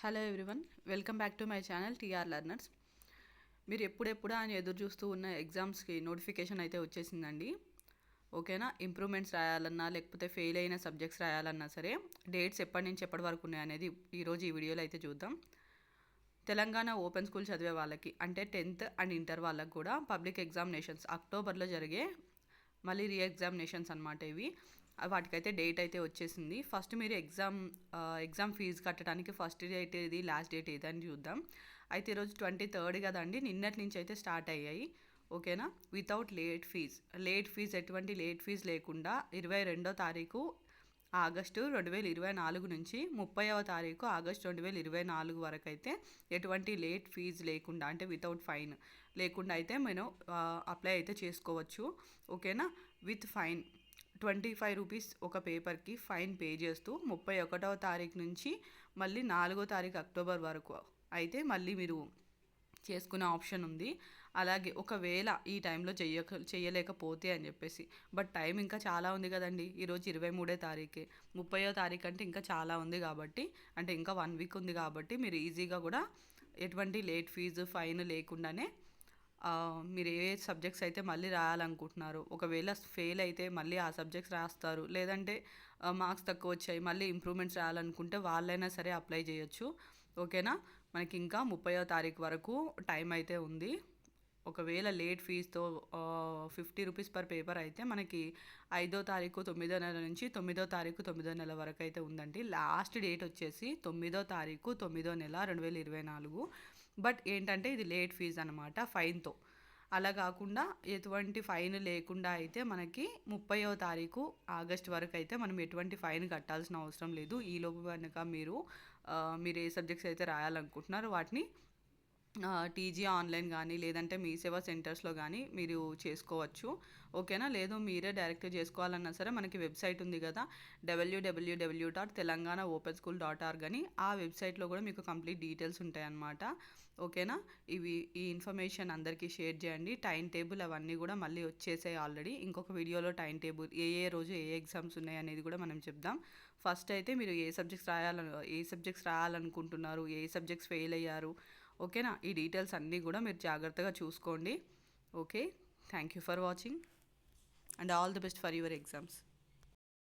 Hello everyone welcome back to my channel TR learners మీరు ఎప్పుడెప్పుడు అని ఎదురు చూస్తూ ఉన్న ఎగ్జామ్స్కి నోటిఫికేషన్ అయితే వచ్చేసిందండి. ఓకేనా? ఇంప్రూవ్మెంట్స్ రాయాలన్నా లేకపోతే ఫెయిల్ అయిన సబ్జెక్ట్స్ రాయాలన్నా సరే డేట్స్ ఎప్పటి నుంచి ఎప్పటి వరకు ఉన్నాయనేది ఈరోజు ఈ వీడియోలో అయితే చూద్దాం. తెలంగాణ ఓపెన్ స్కూల్ చదివే వాళ్ళకి అంటే టెన్త్ అండ్ ఇంటర్ వాళ్ళకి కూడా పబ్లిక్ ఎగ్జామినేషన్స్ అక్టోబర్లో జరిగే మళ్ళీ రీ ఎగ్జామినేషన్స్ అనమాట ఇవి. వాటికైతే డేట్ అయితే వచ్చేసింది. ఫస్ట్ మీరు ఎగ్జామ్ ఎగ్జామ్ ఫీజు కట్టడానికి ఫస్ట్ డేట్ ఏది లాస్ట్ డేట్ ఏది అని చూద్దాం. అయితే ఈరోజు ట్వంటీ థర్డ్ కదండి నిన్నటి నుంచి అయితే స్టార్ట్ అయ్యాయి. ఓకేనా? Without late fees. Late fees ఎటువంటి లేట్ ఫీజ్ లేకుండా ఇరవై రెండో తారీఖు ఆగస్టు రెండు వేల ఇరవై నాలుగు నుంచి ముప్పైవ తారీఖు ఆగస్టు రెండు వేల ఇరవై నాలుగు వరకు అయితే ఎటువంటి లేట్ ఫీజు లేకుండా అంటే వితౌట్ ఫైన్ లేకుండా అయితే మనం అప్లై అయితే చేసుకోవచ్చు. ఓకేనా? With fine. Twenty five rupees ఒక పేపర్కి ఫైన్ పే చేస్తూ ముప్పై ఒకటవ తారీఖు నుంచి మళ్ళీ నాలుగో తారీఖు అక్టోబర్ వరకు. అయితే మళ్ళీ మీరు చేసుకునే ఆప్షన్ ఉంది. అలాగే ఒకవేళ ఈ టైంలో చెయ్యక చేయలేకపోతే అని చెప్పేసి. బట్ టైం ఇంకా చాలా ఉంది కదండి. ఈరోజు ఇరవై మూడే తారీఖే. ముప్పయో తారీఖు అంటే ఇంకా చాలా ఉంది కాబట్టి అంటే ఇంకా వన్ వీక్ ఉంది కాబట్టి మీరు ఈజీగా కూడా ఎటువంటి లేట్ ఫీజు ఫైన్ లేకుండానే మీరు ఏ సబ్జెక్ట్స్ అయితే మళ్ళీ రాయాలనుకుంటున్నారు ఒకవేళ ఫెయిల్ అయితే మళ్ళీ ఆ సబ్జెక్ట్స్ రాస్తారు. లేదంటే మార్క్స్ తక్కువ వచ్చాయి మళ్ళీ ఇంప్రూవ్మెంట్స్ రాయాలనుకుంటే వాళ్ళైనా సరే అప్లై చేయొచ్చు. ఓకేనా? మనకి ఇంకా ముప్పయో తారీఖు వరకు టైం అయితే ఉంది. ఒకవేళ లేట్ ఫీజుతో ఫిఫ్టీ రూపీస్ పర్ పేపర్ అయితే మనకి ఐదో తారీఖు తొమ్మిదో నెల నుంచి తొమ్మిదో తారీఖు తొమ్మిదో నెల వరకు అయితే ఉందండి. లాస్ట్ డేట్ వచ్చేసి తొమ్మిదో తారీఖు తొమ్మిదో నెల రెండు వేల ఇరవై నాలుగు. బట్ ఏంటంటే ఇది లేట్ ఫీజు అనమాట ఫైన్తో అలా కాకుండా ఎటువంటి ఫైన్ లేకుండా అయితే మనకి ముప్పైవ తారీఖు ఆగస్ట్ వరకు అయితే మనం ఎటువంటి ఫైన్ కట్టాల్సిన అవసరం లేదు. ఈలోపు కనుక మీరు మీరు ఏ సబ్జెక్ట్స్ అయితే రాయాలనుకుంటున్నారో వాటిని టీజీ ఆన్లైన్ కానీ లేదంటే మీ సేవా సెంటర్స్లో కానీ మీరు చేసుకోవచ్చు. ఓకేనా? లేదు మీరే డైరెక్ట్ చేసుకోవాలన్నా సరే మనకి వెబ్సైట్ ఉంది కదా WWW dot Telangana open school dot org అని. ఆ వెబ్సైట్లో కూడా మీకు కంప్లీట్ డీటెయిల్స్ ఉంటాయన్నమాట. ఓకేనా? ఇవి ఈ ఇన్ఫర్మేషన్ అందరికీ షేర్ చేయండి. టైం టేబుల్ అవన్నీ కూడా మళ్ళీ వచ్చేసాయి ఆల్రెడీ. ఇంకొక వీడియోలో టైం టేబుల్ ఏ ఏ రోజు ఏ ఎగ్జామ్స్ ఉన్నాయి అనేది కూడా మనం చెప్దాం. ఫస్ట్ అయితే మీరు ఏ సబ్జెక్ట్స్ రాయాలను ఏ సబ్జెక్ట్స్ రాయాలనుకుంటున్నారు ఏ సబ్జెక్ట్స్ ఫెయిల్ అయ్యారు ఓకేనా? ఈ డీటెయిల్స్ అన్నీ కూడా మీరు జాగ్రత్తగా చూసుకోండి. Okay? Thank you for watching. And all the best for your exams.